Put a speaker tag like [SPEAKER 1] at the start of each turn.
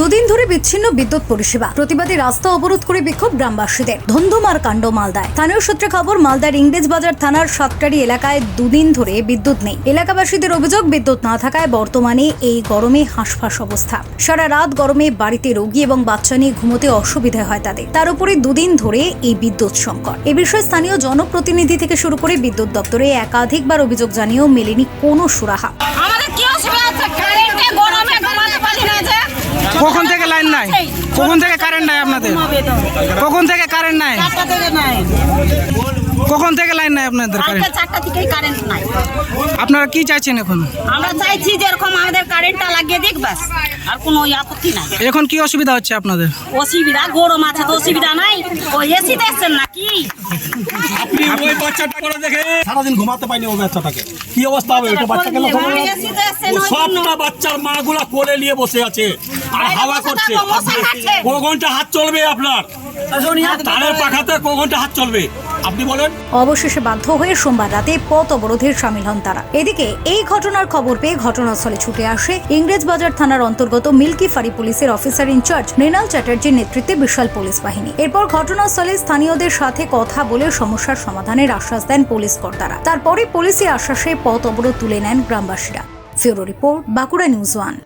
[SPEAKER 1] দুদিন ধরে বিচ্ছিন্ন বিদ্যুৎ পরিষেবা। প্রতিবাদী রাস্তা অবরোধ করে বিক্ষোভ গ্রামবাসীদের। ধন্ধুমার কাণ্ড মালদায়। স্থানীয় সূত্রে খবর, মালদার ইংরেজ বাজার থানার সাতটারি এলাকায় দুদিন ধরে বিদ্যুৎ নেই। এলাকাবাসীদের অভিযোগ, বিদ্যুৎ না থাকায় বর্তমানে এই গরমে হাঁসফাঁস অবস্থা। সারা রাত গরমে বাড়িতে রোগী এবং বাচ্চা নিয়ে ঘুমোতে অসুবিধা হয় তাদের। তার উপরে দুদিন ধরে এই বিদ্যুৎ সংকট। এ বিষয়ে স্থানীয় জনপ্রতিনিধি থেকে শুরু করে বিদ্যুৎ দপ্তরে একাধিকবার অভিযোগ জানিয়েও মেলেনি কোনো সুরাহা।
[SPEAKER 2] আমাদের অসুবিধা হচ্ছে কারেন্টে গরমে ঘুমাতে পারি না যে
[SPEAKER 3] কখন থেকে লাইন নাই কখন থেকে কারেন্ট নাই আপনাদের? কখন থেকে কারেন্ট নাই?
[SPEAKER 2] চারটা থেকে নাই।
[SPEAKER 3] কখন থেকে লাইন নাই আপনাদের কারেন্ট
[SPEAKER 2] চারটা থেকেই কারেন্ট নাই।
[SPEAKER 3] আপনারা কি চাইছেন এখন?
[SPEAKER 2] আমরা চাইছি যে এরকম আমাদের কারেন্টটা লাগিয়ে দিক ব্যাস আর কোনো আপত্তি নাই।
[SPEAKER 3] এখন কি অসুবিধা হচ্ছে আপনাদের?
[SPEAKER 2] অসুবিধা গরম আছে তো অসুবিধা নাই। ওই এসি দেখছেন নাকি?
[SPEAKER 4] আপনি ওই বাচ্চাটা করে দেখে সারাদিন ঘুমাতে পাইনি ওই বাচ্চাটাকে। কি অবস্থা হবে? ওটা বাচ্চাকে ও। সবটা বাচ্চার মা গুলা কোলে নিয়ে বসে আছে। হাওয়া করছে। ক ঘণ্টা হাত চলবে আপনার? তারের পাখাতে ক ঘণ্টা হাত চলবে। আপনি বলেন।
[SPEAKER 1] অবশেষে বাধ্য হয়ে সোমবার রাতে পথ অবরোধে সামিল হন তারা। এদিকে এই ঘটনার খবর পেয়ে ঘটনাস্থলে ছুটে আসে ইংরেজ বাজার থানার অন্তর্গত মিল্কি ফাঁড়ি পুলিশের অফিসার ইনচার্জ মৃণাল চ্যাটার্জির নেতৃত্বে বিশাল পুলিশ বাহিনী। এরপর ঘটনাস্থলে স্থানীয়দের সাথে কথা বলে সমস্যার সমাধানের আশ্বাস দেন পুলিশ কর্তারা। তারপরে পুলিশের আশ্বাসে পথ অবরোধ তুলে নেন গ্রামবাসীরা। Bureau report Bankura news one.